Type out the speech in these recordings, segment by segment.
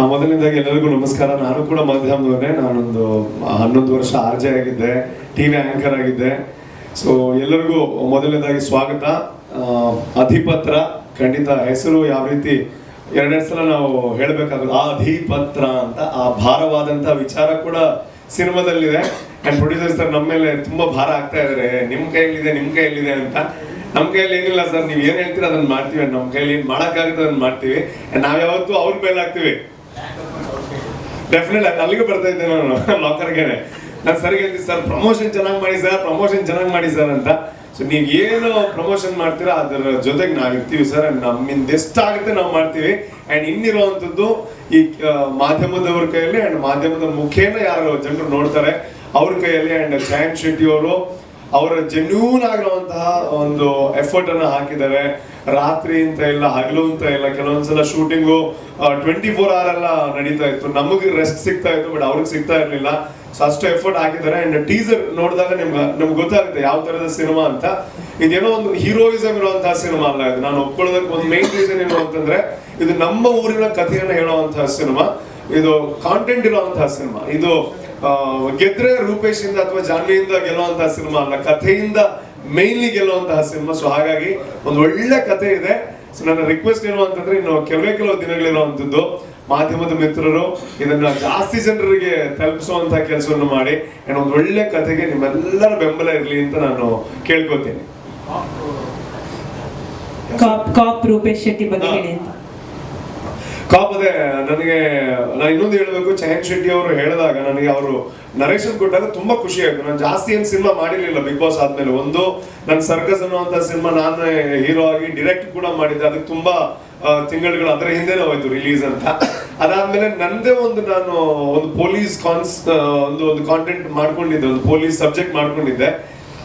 ಮೊದಲನೇದಾಗಿ ಎಲ್ಲರಿಗೂ ನಮಸ್ಕಾರ. ನಾನು ಕೂಡ ಮಾಧ್ಯಮದವರೇ ನಾನೊಂದು ಹನ್ನೊಂದು ವರ್ಷ ಆರ್ ಜೆ ಆಗಿದ್ದೆ ಟಿವಿ ಆಂಕರ್ ಆಗಿದ್ದೆ. ಸೊ ಎಲ್ಲರಿಗೂ ಮೊದಲನೇದಾಗಿ ಸ್ವಾಗತ. ಅಧಿಪತ್ರ, ಖಂಡಿತ ಹೆಸರು ಯಾವ ರೀತಿ, ಎರಡೆರಡು ಸಲ ನಾವು ಹೇಳಬೇಕಾಗುತ್ತೆ ಆ ಅಧಿಪತ್ರ ಅಂತ, ಆ ಭಾರವಾದಂತ ವಿಚಾರ ಕೂಡ ಸಿನಿಮಾದಲ್ಲಿದೆ. ಅಂಡ್ ಪ್ರೊಡ್ಯೂಸರ್ ಸರ್, ನಮ್ಮ ಮೇಲೆ ತುಂಬಾ ಭಾರ ಆಗ್ತಾ ಇದಾರೆ ನಿಮ್ ಕೈಯಲ್ಲಿದೆ ನಿಮ್ ಕೈಯಲ್ಲಿದೆ ಅಂತ. ನಮ್ ಕೈಯಲ್ಲಿ ಏನಿಲ್ಲ ಸರ್, ನೀವ್ ಏನ್ ಹೇಳ್ತೀರ ಅದನ್ನ ಮಾಡ್ತೀವಿ. ನಮ್ ಕೈಯಲ್ಲಿ ಮಾಡಕ್ಕಾಗುತ್ತೆ ಅದನ್ನ ಮಾಡ್ತೀವಿ. ನಾವ್ ಯಾವತ್ತೂ ಅವ್ರ ಮೇಲೆ ಹಾಕ್ತಿವಿ. ಡೆಫಿನೆಟ್ ಅಲ್ಲಿಗೆ ಬರ್ತಾ ಇದ್ದೆ ನಾನು ಲಾಕರ್ಗೆನೆ ನಾನು ಸರಿ ಹೇಳ್ತೀನಿ ಸರ್ ಪ್ರಮೋಷನ್ ಚೆನ್ನಾಗಿ ಮಾಡಿ ಸರ್ ಪ್ರಮೋಷನ್ ಚೆನ್ನಾಗಿ ಮಾಡಿ ಸರ್ ಅಂತ. ಸೊ ನೀವು ಏನು ಪ್ರಮೋಷನ್ ಮಾಡ್ತೀರಾ, ಅದರ ಜೊತೆಗೆ ನಾವು ಇರ್ತೀವಿ ಸರ್ ನಮ್ಮಿಂದ ಎಷ್ಟಾಗುತ್ತೆ ನಾವು ಮಾಡ್ತೀವಿ. ಅಂಡ್ ಇನ್ನಿರುವಂಥದ್ದು ಈ ಮಾಧ್ಯಮದವ್ರ ಕೈಯಲ್ಲಿ ಅಂಡ್ ಮಾಧ್ಯಮದ ಮುಖೇನ ಯಾರು ಜನರು ನೋಡ್ತಾರೆ, ಅವ್ರ ಕೈಯಲ್ಲಿ ಅಂಡ್ ಜಯಂತ್ ಶೆಟ್ಟಿ ಅವರು ಅವರ ಜೆನ್ಯೂನ್ ಆಗಿರುವಂತಹ ಒಂದು ಎಫರ್ಟ್ ಅನ್ನ ಹಾಕಿದ್ದಾರೆ. ರಾತ್ರಿ ಅಂತ ಇಲ್ಲ, ಹಗಲು ಅಂತ ಇಲ್ಲ, ಕೆಲವೊಂದ್ಸಲ ಶೂಟಿಂಗು ಟ್ವೆಂಟಿ ಫೋರ್ ಅವರ್ ಎಲ್ಲ ನಡೀತಾ ಇತ್ತು. ನಮಗೆ ರೆಸ್ಟ್ ಸಿಗ್ತಾ ಇತ್ತು ಬಟ್ ಅವ್ರಿಗೆ ಸಿಗ್ತಾ ಇರಲಿಲ್ಲ. ಸೊ ಅಷ್ಟು ಎಫರ್ಟ್ ಹಾಕಿದ್ದಾರೆ. ಅಂಡ್ ಟೀಸರ್ ನೋಡಿದಾಗ ನಿಮ್ಗೆ, ನಮ್ಗೆ ಗೊತ್ತಾಗುತ್ತೆ ಯಾವ ತರದ ಸಿನಿಮಾ ಅಂತ. ಇದೇನೋ ಒಂದು ಹೀರೋಯಿಸಮ್ ಇರುವಂತಹ ಸಿನಿಮಾ ಅಲ್ಲ ಇದು. ನಾನು ಒಪ್ಕೊಳ್ಳೋದಕ್ಕೆ ಒಂದು ಮೈನ್ ರೀಸನ್ ಏನು ಅಂತಂದ್ರೆ, ಇದು ನಮ್ಮ ಊರಿನ ಕಥೆಯನ್ನು ಹೇಳುವಂತಹ ಸಿನಿಮಾ ಇದು ಕಾಂಟೆಂಟ್ ಇರುವಂತಹ ಸಿನಿಮಾ ಇದು ಗೆದ್ರೆ ರೂಪೇಶ್ ಇಂದ ಅಥವಾ ಜಾನ್ವಿಯಿಂದ ಗೆಲ್ಲುವಂತಹ ಸಿನಿಮಾ ಅಲ್ಲ ಕಥೆಯಿಂದ ಮೈನ್ಲಿ ಗೆಲ್ಲುವಂತಹ ಸಿನಿಮಾ. ಸೊ ಹಾಗಾಗಿ ಒಂದು ಒಳ್ಳೆ ಕಥೆ ಇದೆ. ಸೊ ನನ್ನ ರಿಕ್ವೆಸ್ಟ್ ಏನು ಅಂತಂದ್ರೆ ಇನ್ನು ಕೆಲವೇ ಕೆಲವು ದಿನಗಳಿರುವಂತದ್ದು ಮಾಧ್ಯಮದ ಮಿತ್ರರು ಇದನ್ನ ಜಾಸ್ತಿ ಜನರಿಗೆ ತಲುಪಿಸುವಂತಹ ಕೆಲಸವನ್ನು ಮಾಡಿ ಏನೋ ಒಂದು ಒಳ್ಳೆ ಕಥೆಗೆ ನಿಮ್ಮೆಲ್ಲರ ಬೆಂಬಲ ಇರಲಿ ಅಂತ ನಾನು ಕೇಳ್ಕೊತೀನಿ ಕಾಪ್ ಕಾಪ್ ರೂಪೇಶ್ ಶೆಟ್ಟಿ ಬಗ್ಗೆ ಹೇಳಿ ಅಂತ. ಕಾಪ್ ಅದೇ, ನನಗೆ ನಾನು ಇನ್ನೊಂದು ಹೇಳ್ಬೇಕು ಚಯನ್ ಶೆಟ್ಟಿ ಅವರು ಹೇಳಿದಾಗ ನನಗೆ ಅವರು ನರೇಶನ್ ಕೊಟ್ಟಾಗ ತುಂಬಾ ಖುಷಿ ಆಯ್ತು. ನಾನು ಜಾಸ್ತಿ ಏನು ಸಿನಿಮಾ ಮಾಡಿರಲಿಲ್ಲ ಬಿಗ್ ಬಾಸ್ ಆದ್ಮೇಲೆ. ಒಂದು ನನ್ನ ಸರ್ಕಸ್ ಅನ್ನುವಂತ ಸಿನಿಮಾ ನಾನು ಹೀರೋ ಆಗಿ ಡಿರೆಕ್ಟ್ ಕೂಡ ಮಾಡಿದ್ದೆ. ಅದಕ್ಕೆ ತುಂಬಾ ತಿಂಗಳುಗಳು ಅದರ ಹಿಂದೆನೇ ಹೋಯ್ತು ರಿಲೀಸ್ ಅಂತ. ಅದಾದ್ಮೇಲೆ ನಂದೇ ಒಂದು ನಾನು ಒಂದು ಪೊಲೀಸ್ ಕಾನ್ಸ್ ಒಂದು ಒಂದು ಕಾಂಟೆಂಟ್ ಮಾಡ್ಕೊಂಡಿದ್ದೆ. ಒಂದು ಪೊಲೀಸ್ ಸಬ್ಜೆಕ್ಟ್ ಮಾಡ್ಕೊಂಡಿದ್ದೆ.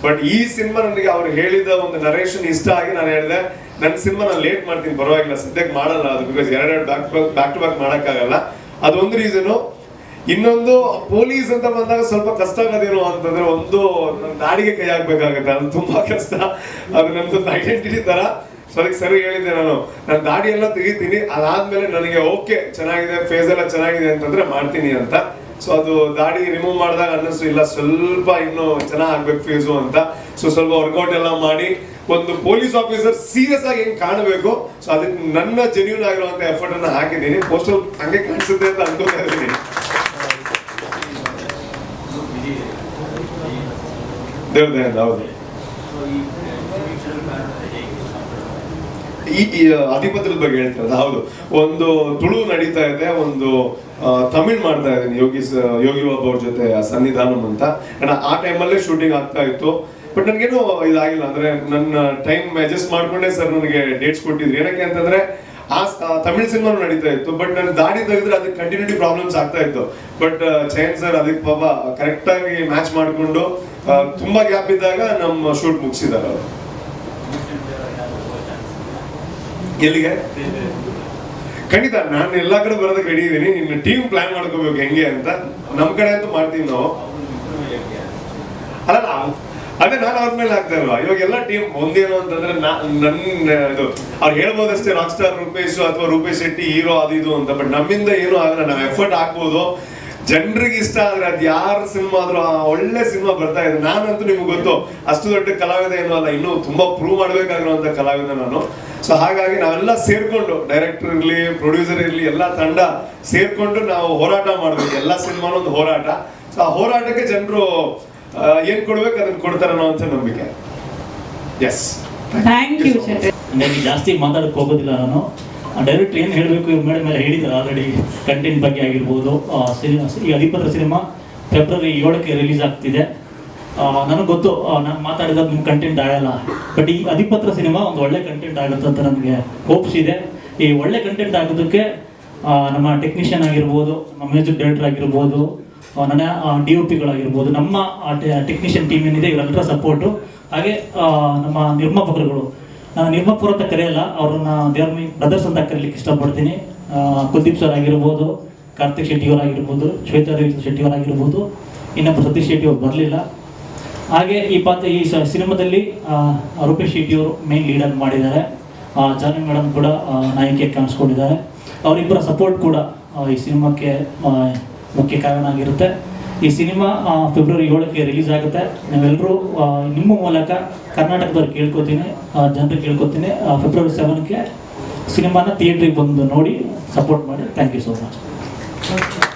ಬಟ್ ಈ ಸಿನಿಮಾ ನನಗೆ ಅವ್ರು ಹೇಳಿದ ಒಂದು ನರೇಷನ್ ಇಷ್ಟ ಆಗಿ ನಾನು ಹೇಳಿದೆ ನನ್ನ ಸಿನಿಮಾ ನಾನು ಲೇಟ್ ಮಾಡ್ತೀನಿ, ಪರವಾಗಿಲ್ಲ ಸದ್ಯಕ್ಕೆ ಮಾಡಲ್ಲ ಅದು ಬಿಕಾಸ್ ಎರಡೆರಡು ಬ್ಯಾಕ್ ಬ್ಯಾಕ್ ಟು ಬ್ಯಾಕ್ ಮಾಡೋಕ್ಕಾಗಲ್ಲ. ಅದೊಂದು ರೀಸನು ಇನ್ನೊಂದು ಪೊಲೀಸ್ ಅಂತ ಬಂದಾಗ ಸ್ವಲ್ಪ ಕಷ್ಟ ಆಗೋದೇನು ಅಂತಂದ್ರೆ ಒಂದು ನಾಡಿಗೆ ಕೈ ಹಾಕ್ಬೇಕಾಗತ್ತೆ. ಅದು ತುಂಬಾ ಕಷ್ಟ. ಅದು ನಮ್ದೊಂದು ಐಡೆಂಟಿಟಿ ತರ ಸೊ ಅದಕ್ಕೆ ಸರಿ ಹೇಳಿದ್ದೆ ನಾನು. ನಾನು ದಾಡಿ ಎಲ್ಲ ತೆಗಿತೀನಿ. ಅದಾದ್ಮೇಲೆ ನನಗೆ ಓಕೆ ಚೆನ್ನಾಗಿದೆ ಫೇಸ್ ಎಲ್ಲ ಚೆನ್ನಾಗಿದೆ ಅಂತಂದ್ರೆ ಮಾಡ್ತೀನಿ ಅಂತ. ಸೊ ಅದು ದಾಡಿ ರಿಮೂವ್ ಮಾಡಿದಾಗ ಅನ್ನಿಸ್ತು ಇಲ್ಲ ಸ್ವಲ್ಪ ಇನ್ನು ಚೆನ್ನಾಗಿ ಆಗ್ಬೇಕು ಫೀಸು ಅಂತ ಸೊ ಸ್ವಲ್ಪ ವರ್ಕೌಟ್ ಎಲ್ಲ ಮಾಡಿ ಒಂದು ಪೊಲೀಸ್ ಆಫೀಸರ್ ಸೀರಿಯಸ್ ಆಗಿ ಹೆಂಗ್ ಕಾಣಬೇಕು ಸೊ ಅದಕ್ಕೆ ನನ್ನ ಜೆನ್ಯೂನ್ ಆಗಿರುವಂತ ಎಫರ್ಟ್ ಅನ್ನ ಹಾಕಿದ್ದೀನಿ ಪೋಸ್ಟಲ್ ಹಂಗೆ ಕಾಣಿಸುತ್ತೆ ಅಂತ ಅನ್ಕೋತಾ ಇದ್ದೀನಿ ದೇವ್ರ ದಯೆಯಿಂದ, ಹೌದು ಈ ಅಧಿಪತ್ರದ ಬಗ್ಗೆ ಹೇಳ್ತಾರೆ ಹೌದು. ಒಂದು ತುಳು ನಡೀತಾ ಇದೆ, ಒಂದು ತಮಿಳ್ ಮಾಡ್ತಾ ಇದ್ದೀನಿ. ಯೋಗಿ ಯೋಗಿ ಬಾಬು ಅವ್ರ ಜೊತೆ ಸನ್ನಿಧಾನಂ ಅಂತ. ಆ ಟೈಮಲ್ಲೇ ಶೂಟಿಂಗ್ ಆಗ್ತಾ ಇತ್ತು. ಬಟ್ ನನಗೇನು ಇದಾಗಿಲ್ಲ. ಅಂದ್ರೆ ನನ್ನ ಟೈಮ್ ಅಡ್ಜಸ್ಟ್ ಮಾಡ್ಕೊಂಡೆ ಸರ್ ನನಗೆ ಡೇಟ್ಸ್ ಕೊಟ್ಟಿದ್ರು. ಏನಕ್ಕೆ ಅಂತಂದ್ರೆ, ಆ ತಮಿಳ್ ಸಿನಿಮಾನು ನಡೀತಾ ಇತ್ತು. ಬಟ್ ನನ್ನ ದಾಡಿ ತೆಗೆದ್ರೆ ಅದಕ್ಕೆ ಕಂಟಿನ್ಯೂಟಿ ಪ್ರಾಬ್ಲಮ್ಸ್ ಆಗ್ತಾ ಇತ್ತು. ಬಟ್ ಚೈನ್ ಸರ್ ಅದಕ್ಕೆ ಪಾಪ ಕರೆಕ್ಟಾಗಿ ಮ್ಯಾಚ್ ಮಾಡಿಕೊಂಡು ತುಂಬಾ ಗ್ಯಾಪ್ ಇದ್ದಾಗ ನಮ್ಮ ಶೂಟ್ ಮುಗಿಸಿದ್ದಾರೆ ಅವರು. ಎಲ್ಲಿಗೆ? ಖಂಡಿತ ನಾನು ಎಲ್ಲಾ ಕಡೆ ಬರೋದಕ್ಕೆ ರೆಡಿ ಇದ್ದೀನಿ. ನಿನ್ನ ಟೀಮ್ ಪ್ಲಾನ್ ಮಾಡ್ಕೋಬೇಕು ಹೆಂಗೆ ಅಂತ. ನಮ್ಮ ಕಡೆ ಅಂತೂ ಮಾಡ್ತೀವಿ ನಾವು. ಅಲ್ಲ ಅದೇ ನಾನು ಅವ್ರ ಮೇಲೆ ಹಾಕ್ತಾ ಇಲ್ವಾ? ಇವಾಗ ಎಲ್ಲ ಟೀಮ್ ಒಂದೇನು ಅಂತಂದ್ರೆ ನನ್ನ ಇದು ಅವ್ರು ಹೇಳ್ಬೋದಷ್ಟೇ ರಾಕ್ ಸ್ಟಾರ್ ರೂಪೇಶ್ ಅಥವಾ ರೂಪೇಶ್ ಶೆಟ್ಟಿ ಹೀರೋ ಅದು ಇದು ಅಂತ. ಬಟ್ ನಮ್ಮಿಂದ ಏನು ಆಗಲ್ಲ. ನಾವು ಎಫರ್ಟ್ ಹಾಕ್ಬೋದು. ಜನರಿಗೆ ಇಷ್ಟ ಆದ್ರೆ ಅದು ಯಾರ ಸಿನಿಮಾ ಆದ್ರೂ ಆ ಒಳ್ಳೆ ಸಿನಿಮಾ ಬರ್ತಾ ಇದೆ. ನಾನಂತೂ ನಿಮ್ಗೆ ಗೊತ್ತು ಅಷ್ಟು ದೊಡ್ಡ ಕಲಾವಿದ ಏನು ಅಲ್ಲ. ಇನ್ನೂ ತುಂಬಾ ಪ್ರೂವ್ ಮಾಡ್ಬೇಕಾಗಿರುವಂತ ಕಲಾವಿದ ನಾನು. ಸೊ ಹಾಗಾಗಿ ನಾವೆಲ್ಲ ಸೇರ್ಕೊಂಡು ಡೈರೆಕ್ಟರ್ ಇರ್ಲಿ ಪ್ರೊಡ್ಯೂಸರ್ ಇರ್ಲಿ ಎಲ್ಲ ತಂಡ ಸೇರ್ಕೊಂಡು ನಾವು ಹೋರಾಟ ಮಾಡ್ಬೇಕು. ಎಲ್ಲ ಸಿನಿಮಾನು ಒಂದು ಹೋರಾಟ. ಸೊ ಆ ಹೋರಾಟಕ್ಕೆ ಜನರು ಏನ್ ಕೊಡ್ಬೇಕು ಅದನ್ನ ಕೊಡ್ತಾರೆ ಅನ್ನೋ ಅಂತ ನಂಬಿಕೆ ಎಸ್ ಜಾಸ್ತಿ ಮಾತಾಡಕ್ಕೆ ಹೋಗೋದಿಲ್ಲ ನಾನು. ಡೈರೆಕ್ಟ್ ಏನು ಹೇಳಬೇಕು ಇವ್ರ ಮೇಲೆ ಮೇಲೆ ಹೇಳಿದ್ದಾರೆ ಆಲ್ರೆಡಿ ಕಂಟೆಂಟ್ ಬಗ್ಗೆ ಆಗಿರ್ಬೋದು ಸಿನಿಮಾ ಈ ಅಧಿಪತ್ರ ಸಿನಿಮಾ ಫೆಬ್ರವರಿ ಏಳಕ್ಕೆ ರಿಲೀಸ್ ಆಗ್ತಿದೆ. ನನಗೆ ಗೊತ್ತು ನಾನು ಮಾತಾಡಿದಾಗ ನಿಮ್ಮ ಕಂಟೆಂಟ್ ಆಗಲ್ಲ ಬಟ್ ಈ ಅಧಿಪತ್ರ ಸಿನಿಮಾ ಒಂದು ಒಳ್ಳೆ ಕಂಟೆಂಟ್ ಆಗುತ್ತೆ ಅಂತ ನನಗೆ ಹೋಪ್ಸ್ ಇದೆ. ಈ ಒಳ್ಳೆ ಕಂಟೆಂಟ್ ಆಗೋದಕ್ಕೆ ನಮ್ಮ ಟೆಕ್ನಿಷಿಯನ್ ಆಗಿರ್ಬೋದು, ನಮ್ಮ ಮ್ಯೂಸಿಕ್ ಡೈರೆಕ್ಟರ್ ಆಗಿರ್ಬೋದು ನನ್ನ ಡಿ ಒ ಪಿಗಳಾಗಿರ್ಬೋದು ನಮ್ಮ ಟೆಕ್ನಿಷಿಯನ್ ಟೀಮ್ ಏನಿದೆ ಇವರೆಲ್ಲರ ಸಪೋರ್ಟು ಹಾಗೆ ನಮ್ಮ ನಿರ್ಮಾಪಕರುಗಳು ನಾನು ನಿರ್ಮಾಪುರ ಅಂತ ಕರೆಯಲ್ಲ ಅವ್ರನ್ನ ದೇವ್ರ ಬ್ರದರ್ಸ್ ಅಂತ ಕರೀಲಿಕ್ಕೆ ಇಷ್ಟಪಡ್ತೀನಿ. ಕುಲ್ದೀಪ್ ಸರ್ ಆಗಿರ್ಬೋದು, ಕಾರ್ತಿಕ್ ಶೆಟ್ಟಿ ಅವರಾಗಿರ್ಬೋದು ಶ್ವೇತಾ ರವಿ ಶೆಟ್ಟಿ ಅವರಾಗಿರ್ಬೋದು ಇನ್ನೊಬ್ಬ ಸತೀಶ್ ಶೆಟ್ಟಿ ಅವ್ರು ಬರಲಿಲ್ಲ. ಹಾಗೆ ಈ ಪಾತ್ರ ಈ ಸಿನಿಮಾದಲ್ಲಿ ರೂಪೇಶ್ ಶೆಟ್ಟಿ ಅವರು ಮೇನ್ ಲೀಡರ್ ಮಾಡಿದ್ದಾರೆ. ಜಾನಿ ಮೇಡಮ್ ಕೂಡ ನಾಯಕಿಯಾಗಿ ಕಾಣಿಸ್ಕೊಂಡಿದ್ದಾರೆ. ಅವರಿಬ್ಬರ ಸಪೋರ್ಟ್ ಕೂಡ ಈ ಸಿನಿಮಾಕ್ಕೆ ಮುಖ್ಯ ಕಾರಣ ಆಗಿರುತ್ತೆ. ಈ ಸಿನಿಮಾ ಫೆಬ್ರವರಿ ಏಳಕ್ಕೆ ರಿಲೀಸ್ ಆಗುತ್ತೆ. ನಾವೆಲ್ಲರೂ ನಿಮ್ಮ ಮೂಲಕ ಕರ್ನಾಟಕದವ್ರು ಕೇಳ್ಕೊತೀನಿ ಜನರಿಗೆ ಕೇಳ್ಕೊತೀನಿ ಫೆಬ್ರವರಿ ಸೆವೆನ್ಗೆ ಸಿನಿಮಾನ ಥಿಯೇಟ್ರಿಗೆ ಬಂದು ನೋಡಿ ಸಪೋರ್ಟ್ ಮಾಡಿ. Thank you so much